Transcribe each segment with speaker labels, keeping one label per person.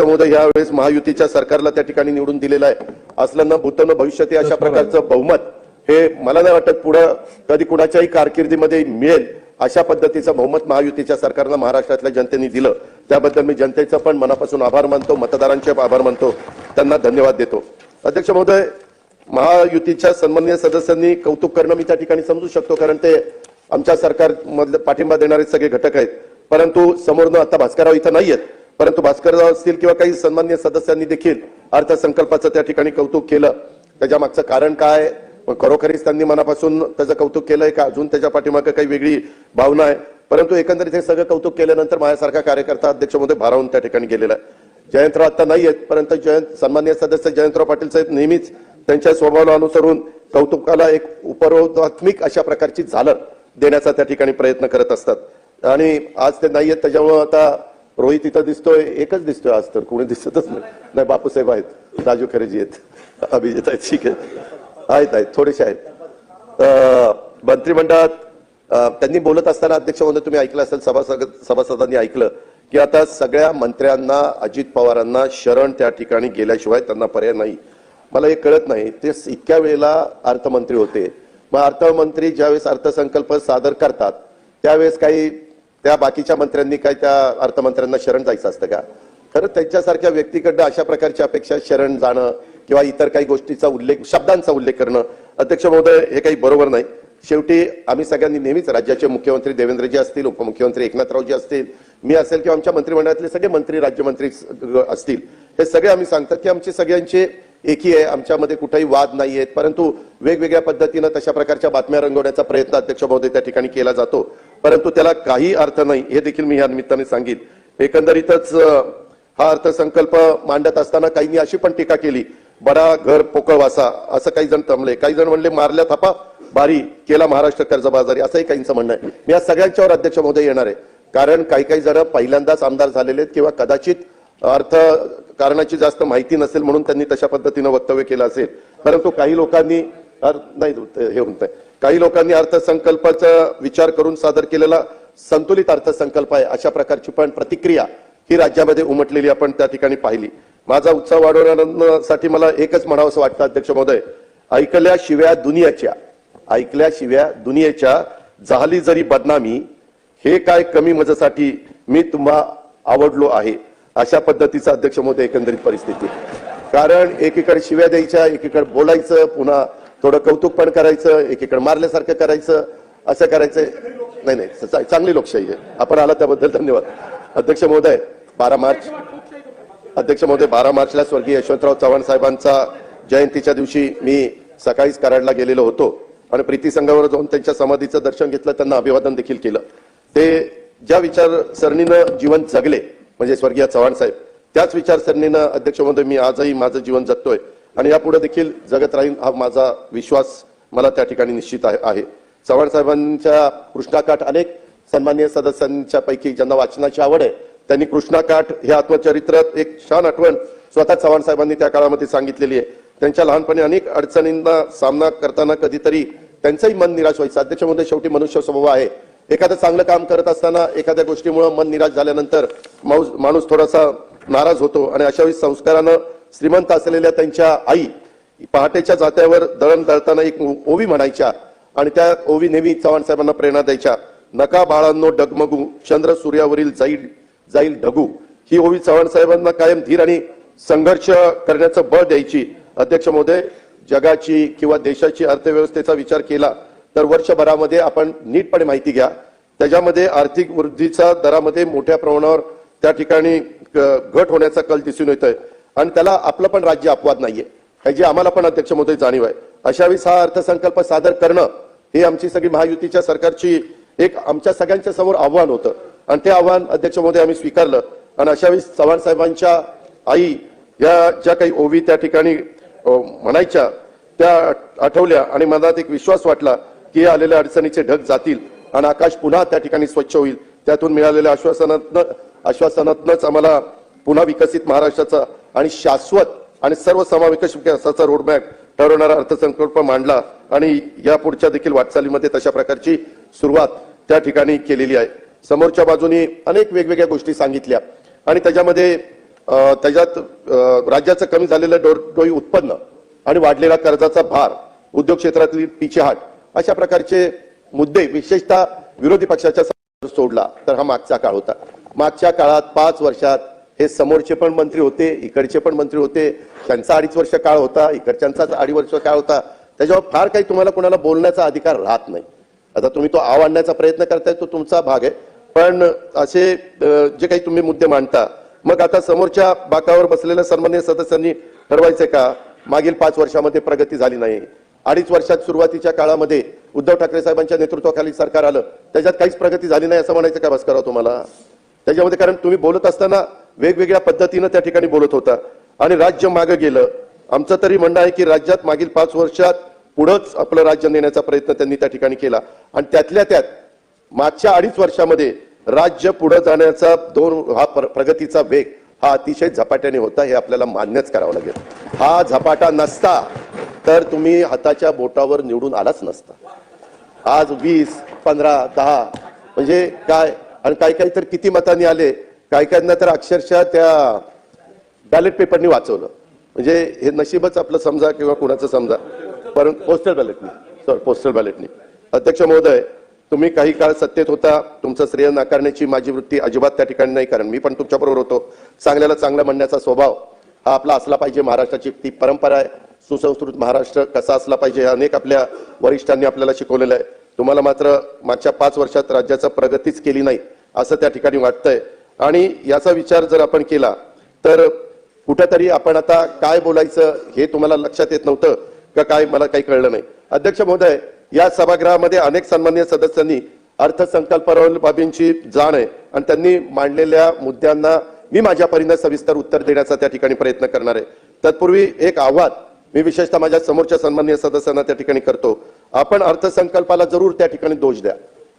Speaker 1: महोदय यावेळेस महायुतीच्या सरकारला त्या ठिकाणी निवडून दिलेलं आहे. असल्यानं भूतन भविष्यात अशा प्रकारचं बहुमत हे मला नाही वाटत पुढं कधी कुणाच्याही कारकिर्दीमध्ये मिळेल अशा पद्धतीचं बहुमत महायुतीच्या सरकारनं महाराष्ट्रातल्या जनतेने दिलं. त्याबद्दल मी जनतेचं पण मनापासून आभार मानतो मतदारांचे आभार मानतो. त्यांना धन्यवाद देतो. अध्यक्ष महोदय महायुतीच्या सन्माननीय सदस्यांनी कौतुक करणं मी त्या ठिकाणी समजू शकतो कारण ते आमच्या सरकार मधले पाठिंबा देणारे सगळे घटक आहेत. परंतु समोरनं आता भास्करराव इथं नाहीयेत. परंतु भास्करराव असतील किंवा काही सन्मान्य सदस्यांनी देखील अर्थसंकल्पाचं त्या ठिकाणी कौतुक केलं. त्याच्या मागचं कारण काय? खरोखरीच त्यांनी मनापासून त्याचं कौतुक केलंय का? अजून त्याच्या पाठीमागे काही वेगळी भावना आहे. परंतु एकंदरीत हे सगळं कौतुक केल्यानंतर माझ्यासारखा कार्यकर्ता अध्यक्षमध्ये भारावून त्या ठिकाणी गेलेला आहे. जयंतराव आता नाही आहेत परंतु जयंत सन्मान्य सदस्य जयंतराव पाटील साहेब नेहमीच त्यांच्या स्वभावाला अनुसरून कौतुकाला एक उपरोधात्मिक अशा प्रकारची झालर देण्याचा त्या ठिकाणी प्रयत्न करत असतात. आणि आज ते नाही आहेत त्याच्यामुळं आता रोहित इथं दिसतोय एकच दिसतोय आज तर कोणी दिसतच नाही. नाही बापूसाहेब आहेत. राजू खरेजी आहेत. अभिजित आहेत. ठीक आहे. आहेत आहेत. थोडेसे आहेत. मंत्रिमंडळात त्यांनी बोलत असताना अध्यक्ष म्हणून तुम्ही ऐकलं असेल सभासद सभासदांनी ऐकलं की आता सगळ्या मंत्र्यांना अजित पवारांना शरण त्या ठिकाणी गेल्याशिवाय त्यांना पर्याय नाही. मला हे कळत नाही. ते इतक्या वेळेला अर्थमंत्री होते. मग अर्थमंत्री ज्यावेळेस अर्थसंकल्प सादर करतात त्यावेळेस काही त्या बाकीच्या मंत्र्यांनी काय त्या अर्थमंत्र्यांना शरण जायचं असतं का? खरं त्यांच्यासारख्या व्यक्तीकडनं अशा प्रकारची अपेक्षा शरण जाणं किंवा इतर काही गोष्टीचा उल्लेख शब्दांचा उल्लेख करणं अध्यक्ष महोदय हे काही बरोबर नाही. शेवटी आम्ही सगळ्यांनी नेहमीच राज्याचे मुख्यमंत्री देवेंद्रजी असतील उपमुख्यमंत्री एकनाथरावजी असतील मी असेल किंवा आमच्या मंत्रिमंडळातले सगळे मंत्री राज्यमंत्री असतील हे सगळे आम्ही सांगतात की आमची सगळ्यांची एकी आहे आमच्यामध्ये कुठेही वाद नाही आहेत परंतु वेगवेगळ्या पद्धतीनं तशा प्रकारच्या बातम्या रंगवण्याचा प्रयत्न अध्यक्ष महोदय त्या ठिकाणी केला जातो. परंतु त्याला काही अर्थ नाही हे देखील मी या निमित्ताने सांगेन. एकंदरीतच हा अर्थसंकल्प मांडत असताना काहींनी अशी पण टीका केली बडा घर पोकळ वासा असं काही जण थांबले. काही जण म्हणले मारल्या थापा बारी केला महाराष्ट्र कर्जबाजारी असंही काहींचं म्हणणं आहे. मी या सगळ्यांच्यावर अध्यक्ष महोदय येणार आहे. कारण काही काही जण पहिल्यांदाच आमदार झालेले आहेत किंवा कदाचित अर्थ कारणाची जास्त माहिती नसेल म्हणून त्यांनी तशा पद्धतीनं वक्तव्य केलं असेल. परंतु काही लोकांनी नाही हे म्हणत काही लोकांनी अर्थसंकल्पाचा विचार करून सादर केलेला संतुलित अर्थसंकल्प आहे अशा प्रकारची पण प्रतिक्रिया ही राज्यामध्ये उमटलेली आपण त्या ठिकाणी पाहिली. माझा उत्साह वाढवण्यासाठी मला एकच म्हणावं असं वाटतं अध्यक्ष महोदय. ऐकल्याशिवाय दुनियाच्या ऐकल्याशिवाय दुनियेच्या झाली जरी बदनामी हे काय कमी मजेसाठी मी तुम्हा आवडलो आहे? अशा पद्धतीचा अध्यक्ष मोदी एकंदरीत परिस्थिती. कारण एकीकडे शिव्या द्यायच्या एकीकडे बोलायचं पुन्हा थोडं कौतुक पण करायचं एकीकडे मारल्यासारखं करायचं असं करायचं. नाही नाही चांगली लोकशाही आहे. आपण आला त्याबद्दल धन्यवाद. अध्यक्ष महोदय बारा मार्च. अध्यक्ष महोदय बारा मार्चला स्वर्गीय यशवंतराव चव्हाण साहेबांचा जयंतीच्या दिवशी मी सकाळीच कराडला गेलेलो होतो. आणि प्रीती संघावर जाऊन त्यांच्या समाधीचं दर्शन घेतलं त्यांना अभिवादन देखील केलं. ते ज्या विचारसरणीनं जीवन जगले म्हणजे स्वर्गीय चव्हाण साहेब त्याच विचारसरणीनं अध्यक्ष म्हणतो मी आजही माझं जीवन जगतोय. आणि यापुढे देखील जगत राहील हा माझा विश्वास मला त्या ठिकाणी निश्चित आहे चव्हाण साहेबांच्या कृष्णाकाठ अनेक सन्मान्य सदस्यांच्या पैकी ज्यांना वाचनाची आवड आहे त्यांनी कृष्णाकाठ हे आत्मचरित्रात एक छान आठवण स्वतः चव्हाण साहेबांनी त्या काळामध्ये सांगितलेली आहे. त्यांच्या लहानपणी अनेक अडचणींना सामना करताना कधीतरी त्यांचंही मन निराश व्हायचं. अध्यक्षमध्ये शेवटी मनुष्य स्वभाव आहे. एखादं चांगलं काम करत असताना एखाद्या गोष्टीमुळे मन निराश झाल्यानंतर माणूस माणूस थोडासा नाराज होतो. आणि अशावेळी संस्कारानं श्रीमंत असलेल्या त्यांच्या आई पहाटेच्या जात्यावर दळण दळताना एक ओवी म्हणायच्या आणि त्या ओवी नेहमी चव्हाण साहेबांना प्रेरणा द्यायच्या. नका बाळांनो डगमगू चंद्र सूर्यावरील जाईल जाईल ढगू. ही ओवी चव्हाण साहेबांना कायम धीर आणि संघर्ष करण्याचं बळ द्यायची. अध्यक्ष महोदय जगाची किंवा देशाची अर्थव्यवस्थेचा विचार केला तर वर्षभरामध्ये आपण नीटपणे माहिती घ्या. त्याच्यामध्ये आर्थिक वृद्धीचा दरामध्ये मोठ्या प्रमाणावर त्या ठिकाणी घट होण्याचा कल दिसून येतोय. आणि त्याला आपलं पण राज्य अपवाद नाहीये. याची आम्हाला पण अध्यक्ष मोदी जाणीव आहे. अशावेळी हा अर्थसंकल्प सादर करणं हे आमची सगळी महायुतीच्या सरकारची एक आमच्या सगळ्यांच्या समोर आव्हान होतं. आणि ते आव्हान अध्यक्ष मोदी आम्ही स्वीकारलं. आणि अशावेळी चव्हाण साहेबांच्या आई या ज्या काही ओवी त्या ठिकाणी म्हणायच्या त्या आठवल्या. आणि मनात एक विश्वास वाटला की आलेल्या अडचणीचे ढग जातील आणि आकाश पुन्हा त्या ठिकाणी स्वच्छ होईल. त्यातून मिळालेल्या आश्वासनातनं आश्वासनातनंच आम्हाला पुन्हा विकसित महाराष्ट्राचा आणि शाश्वत आणि सर्व विकासाचा रोडमॅप ठरवणारा अर्थसंकल्प मांडला आणि या पुढच्या देखील वाटचालीमध्ये तशा प्रकारची सुरुवात त्या ठिकाणी केलेली आहे. समोरच्या बाजूनी अनेक वेगवेगळ्या गोष्टी सांगितल्या. आणि त्याच्यामध्ये त्याच्यात राज्याचं कमी झालेलं डोई उत्पन्न आणि वाढलेला कर्जाचा भार उद्योग क्षेत्रातली पिछेहाट अशा प्रकारचे मुद्दे विशेषतः विरोधी पक्षाच्या सोडला तर हा मागचा काळ होता. मागच्या काळात पाच वर्षात हे समोरचे पण मंत्री होते इकडचे पण मंत्री होते. त्यांचा अडीच वर्ष काळ होता इकडच्यांचाच अडीच वर्ष काळ होता. त्याच्यावर फार काही तुम्हाला कोणाला बोलण्याचा अधिकार राहत नाही. आता तुम्ही तो आव आणण्याचा प्रयत्न करताय तो तुमचा भाग आहे. पण असे जे काही तुम्ही मुद्दे मांडता मग आता समोरच्या बाकावर बसलेल्या सन्मान्य सदस्यांनी ठरवायचे का? मागील पाच वर्षामध्ये प्रगती झाली नाही. अडीच वर्षात सुरुवातीच्या काळामध्ये उद्धव ठाकरे साहेबांच्या नेतृत्वाखाली सरकार आलं. त्याच्यात काहीच प्रगती झाली नाही असं म्हणायचं का भास्करराव तुम्हाला? त्याच्यामध्ये कारण तुम्ही बोलत असताना वेगवेगळ्या पद्धतीनं त्या ठिकाणी बोलत होता. आणि राज्य मागं गेलं. आमचं तरी म्हणणं आहे की राज्यात मागील पाच वर्षात पुढंच आपलं राज्य नेण्याचा प्रयत्न त्यांनी त्या ठिकाणी केला. आणि त्यातल्या त्यात मागच्या अडीच वर्षामध्ये राज्य पुढे जाण्याचा दोन हा प्रगतीचा वेग हा अतिशय झपाट्याने होता हे आपल्याला मान्यच करावं लागेल. हा झपाटा नसता. तर तुम्ही हाताच्या बोटावर निवडून आलाच नसता. आज वीस पंधरा दहा म्हणजे काय? आणि काही काही तर किती मतांनी आले? काही काहींना तर अक्षरशः त्या बॅलेट पेपरनी वाचवलं. म्हणजे हे नशीबच आपलं समजा किंवा कुणाचं समजा. परंतु पोस्टल बॅलेटनी सॉरी पोस्टल बॅलेटनी अध्यक्ष महोदय तुम्ही काही काळ सत्तेत होता. तुमचं श्रेय नाकारण्याची माझी वृत्ती अजिबात त्या ठिकाणी नाही कारण मी पण तुमच्याबरोबर होतो. चांगल्याला चांगलं म्हणण्याचा स्वभाव. हा आपला असला पाहिजे. महाराष्ट्राची ती परंपरा आहे. सुसंस्कृत महाराष्ट्र कसा असला पाहिजे हे अनेक आपल्या वरिष्ठांनी आपल्याला शिकवलेलं आहे. तुम्हाला मात्र मागच्या पाच वर्षात राज्याचा प्रगतीच केली नाही असं त्या ठिकाणी वाटतंय. आणि याचा विचार जर आपण केला तर कुठेतरी आपण आता काय बोलायचं हे तुम्हाला लक्षात येत नव्हतं का काय मला काही कळलं नाही. अध्यक्ष महोदय या सभागृहामध्ये अनेक सन्मान्य सदस्यांनी अर्थसंकल्पावरील बाबींची जाण आहे. आणि त्यांनी मांडलेल्या मुद्द्यांना मी माझ्या परीनं सविस्तर उत्तर देण्याचा त्या ठिकाणी प्रयत्न करणार आहे. तत्पूर्वी एक आव्हान मी विशेषतः माझ्या समोरच्या सन्माननीय सदस्यांना त्या ठिकाणी करतो. आपण अर्थसंकल्पाला जरूर त्या ठिकाणी दोष द्या.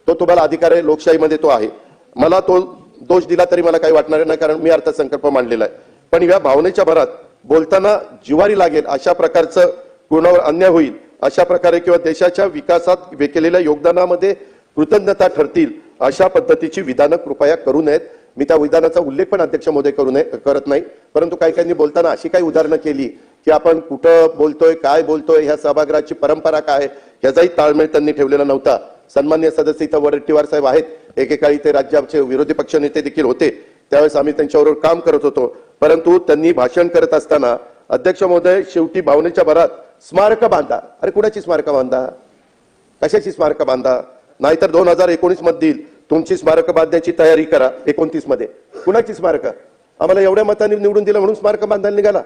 Speaker 1: तो तुम्हाला अधिकार आहे लोकशाहीमध्ये तो आहे. मला तो दोष दिला तरी मला काही वाटणार नाही कारण मी अर्थसंकल्प मांडलेला आहे. पण या भावनेच्या भरात बोलताना जिवारी लागेल अशा प्रकारचं कोणावर अन्याय होईल अशा प्रकारे किंवा देशाच्या विकासात वे- केलेल्या योगदानामध्ये कृतज्ञता ठरतील अशा पद्धतीची विधानं कृपया करू नयेत. मी त्या विधानाचा उल्लेख पण अध्यक्ष महोदय करू नये करत नाही. परंतु काही काहींनी बोलताना अशी काही उदाहरणं केली की आपण कुठं बोलतोय काय बोलतोय ह्या सभागृहाची परंपरा काय ह्याचाही ताळमेळ त्यांनी ठेवलेला नव्हता. सन्मान्य सदस्य इथं वडेट्टीवार साहेब आहेत. एकेकाळी ते राज्याचे विरोधी पक्ष नेते देखील होते. त्यावेळेस आम्ही त्यांच्याबरोबर काम करत होतो. परंतु त्यांनी भाषण करत असताना अध्यक्ष महोदय शेवटी भावनेच्या भरात स्मारक बांधा. अरे कुणाची स्मारक बांधा? कशाची स्मारक बांधा? नाहीतर दोन हजार एकोणीस मधील तुमची स्मारक बांधण्याची तयारी करा एकोणतीसमध्ये. कुणाची स्मारक? आम्हाला एवढ्या मतांनी निवडून दिलं म्हणून स्मारक बांधायला निघाला.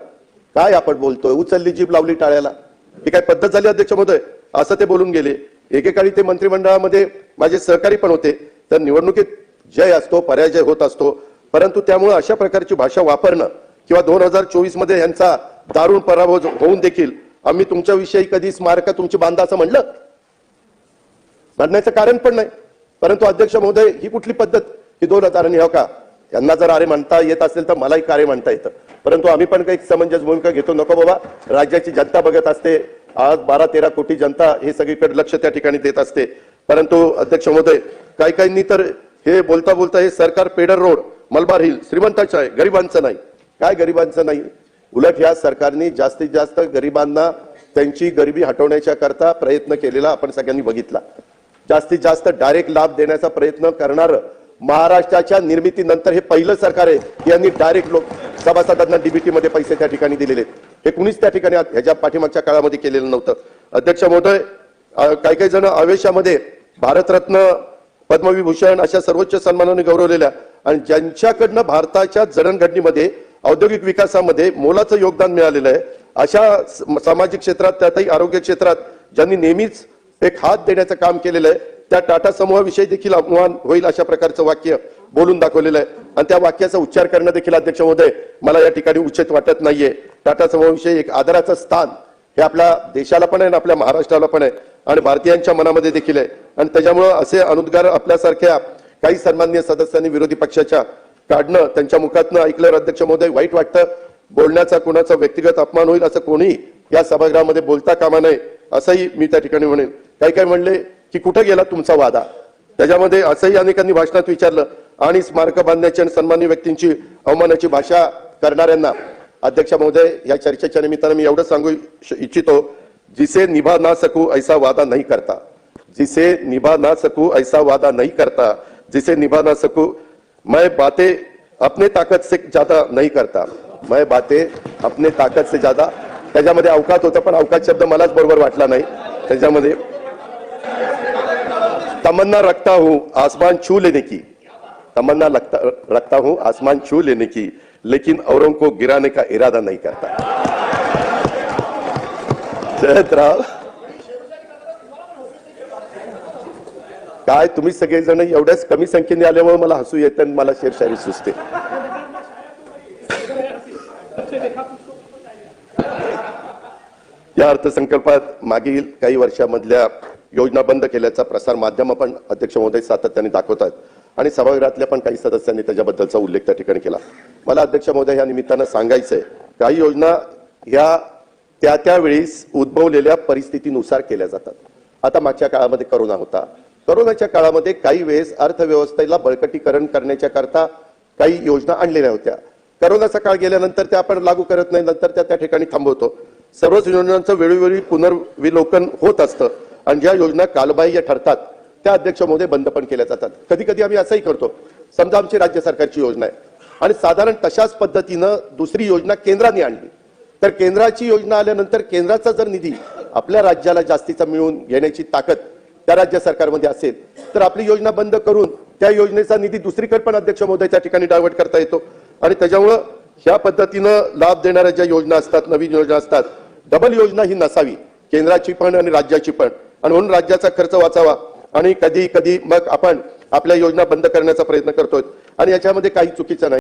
Speaker 1: काय आपण बोलतोय? उचलली जीप लावली टाळ्याला. ही काय पद्धत झाली अध्यक्ष महोदय? असं ते बोलून गेले. एकेकाळी ते मंत्रिमंडळामध्ये माझे सहकारी पण होते. तर निवडणुकीत जय असतो पराजय होत असतो. परंतु त्यामुळे अशा प्रकारची भाषा वापरणं किंवा दोन हजार चोवीसमध्ये यांचा दारुण पराभव होऊन देखील आम्ही तुमच्याविषयी कधी स्मारक तुमची बांधा असं म्हणलं? म्हणण्याचं कारण पण नाही. परंतु अध्यक्ष महोदय ही कुठली पद्धत? ही दोन हजारांनी हो का? यांना जर अरे म्हणता येत असेल तर मलाही कार्य म्हणता येतं. परंतु आम्ही पण काही समंजस भूमिका घेतो. नको बाबा राज्याची जनता बघत असते. आज बारा तेरा कोटी जनता हे सगळीकडे लक्ष त्या ठिकाणी देत असते. परंतु अध्यक्ष महोदय काही काहींनी तर हे बोलता बोलता हे सरकार पेडर रोड मलबार हिल श्रीमंताचं आहे गरिबांचं नाही. काय गरिबांचं नाही? उलट ह्या सरकारने जास्तीत जास्त गरिबांना त्यांची गरिबी हटवण्याच्या करता प्रयत्न केलेला आपण सगळ्यांनी बघितला. जास्तीत जास्त डायरेक्ट लाभ देण्याचा प्रयत्न करणार महाराष्ट्राच्या निर्मितीनंतर हे पहिलं सरकार आहे यांनी डायरेक्ट लोक सभासदांना डीबीटी मध्ये पैसे त्या ठिकाणी दिलेले हे कुणीच त्या ठिकाणी ह्याच्या पाठीमागच्या काळामध्ये केलेलं नव्हतं. अध्यक्ष महोदय काही काही जण आवेशामध्ये भारतरत्न पद्मविभूषण अशा सर्वोच्च सन्मानाने गौरवलेल्या आणि ज्यांच्याकडनं भारताच्या जडणघडणीमध्ये औद्योगिक विकासामध्ये मोलाचं योगदान मिळालेलं आहे अशा सामाजिक क्षेत्रात त्यातही आरोग्य क्षेत्रात ज्यांनी नेहमीच एक हात देण्याचं काम केलेलं आहे. त्या टाटा समूहाविषयी देखील आव्हान होईल अशा प्रकारचं वाक्य बोलून दाखवलेलं आहे. आणि त्या वाक्याचा उच्चार करणं देखील अध्यक्ष महोदय मला या ठिकाणी उचित वाटत नाहीये. टाटा समूहाविषयी एक आदराचं स्थान हे आपल्या देशाला पण आहे आणि आपल्या महाराष्ट्राला पण आहे आणि भारतीयांच्या मनामध्ये देखील आहे. आणि त्याच्यामुळं असे अनुद्गार आपल्यासारख्या काही सन्मान्य सदस्यांनी विरोधी पक्षाच्या काढणं त्यांच्या मुखातनं ऐकल्यावर अध्यक्ष महोदय वाईट वाटतं. बोलण्याचा कुणाचा व्यक्तिगत अपमान होईल असं कोणी या सभागृहामध्ये बोलता कामा नये असंही मी त्या ठिकाणी म्हणेन. काही काही म्हणले की कुठे गेला तुमचा वादा? त्याच्यामध्ये असंही अनेकांनी भाषणात विचारलं. आणि स्मारक बांधण्याची आणि सन्मान्य व्यक्तींची अवमानाची भाषा करणाऱ्यांना अध्यक्ष महोदय या चर्चेच्या निमित्तानं मी एवढं सांगू इच्छितो जिसे निभा ना सकू ऐसा वादा नाही करता. जिसे निभा ना सकू ऐसा वादा नहीं करता. जिसे निभा ना सकू मैं बातें अपने ताकत से ज्यादा नहीं करता. मैं बातें अपने ताकत से ज्यादा त्याच्यामध्ये अवकात होता पण अवकात शब्द मलाच बरोबर वाटला नाही. त्याच्यामध्ये तमन्ना रखता हूं आसमान छू लेने की। तमन्ना लगता रखता हूं आसमान छू लेने की लेकिन औरों को गिराने का इरादा नहीं करता। जयंतराव काय तुम्ही सगळेजण एवढ्याच कमी संख्येने आल्यामुळे मला हसू येतं आणि मला शेरशायरी सुचते. या अर्थसंकल्पात मागील काही वर्षामधल्या योजना बंद केल्याचा प्रसार माध्यम पण अध्यक्ष महोदय सातत्याने दाखवत आहेत आणि सभागृहातल्या पण काही सदस्यांनी त्याच्याबद्दलचा उल्लेख त्या ठिकाणी केला. मला अध्यक्ष महोदय या निमित्तानं सांगायचंय काही योजना ह्या त्या त्यावेळीस उद्भवलेल्या परिस्थितीनुसार केल्या जातात. आता मागच्या काळामध्ये करोना होता. करोनाच्या काळामध्ये काही वेळेस अर्थव्यवस्थेला बळकटीकरण करण्याच्या करता काही योजना आणलेल्या होत्या. करोनाचा काळ गेल्यानंतर त्या आपण लागू करत नाही नंतर त्या त्या ठिकाणी थांबवतो. सर्वच योजनांचं वेळोवेळी पुनर्विलोकन होत असतं. आणि ज्या योजना कालबाह्य ठरतात त्या अध्यक्ष बंद पण केल्या जातात. कधी कधी आम्ही असंही करतो. समजा आमची राज्य सरकारची योजना आहे. आणि साधारण तशाच पद्धतीनं दुसरी योजना केंद्राने आणली. तर केंद्राची योजना आल्यानंतर केंद्राचा जर निधी आपल्या राज्याला जास्तीचा मिळवून घेण्याची ताकद त्या राज्य सरकारमध्ये असेल तर आपली योजना बंद करून त्या योजनेचा निधी दुसरीकडे पण अध्यक्ष महोदय त्या ठिकाणी डायव्हर्ट करता येतो. आणि त्याच्यामुळं ह्या पद्धतीनं लाभ देणाऱ्या ज्या योजना असतात नवीन योजना असतात डबल योजना ही नसावी. केंद्राची पण आणि राज्याची पण. आणि म्हणून राज्याचा खर्च वाचावा. आणि कधी कधी मग आपण आपल्या योजना बंद करण्याचा प्रयत्न करतोय. आणि याच्यामध्ये काही चुकीचं नाही.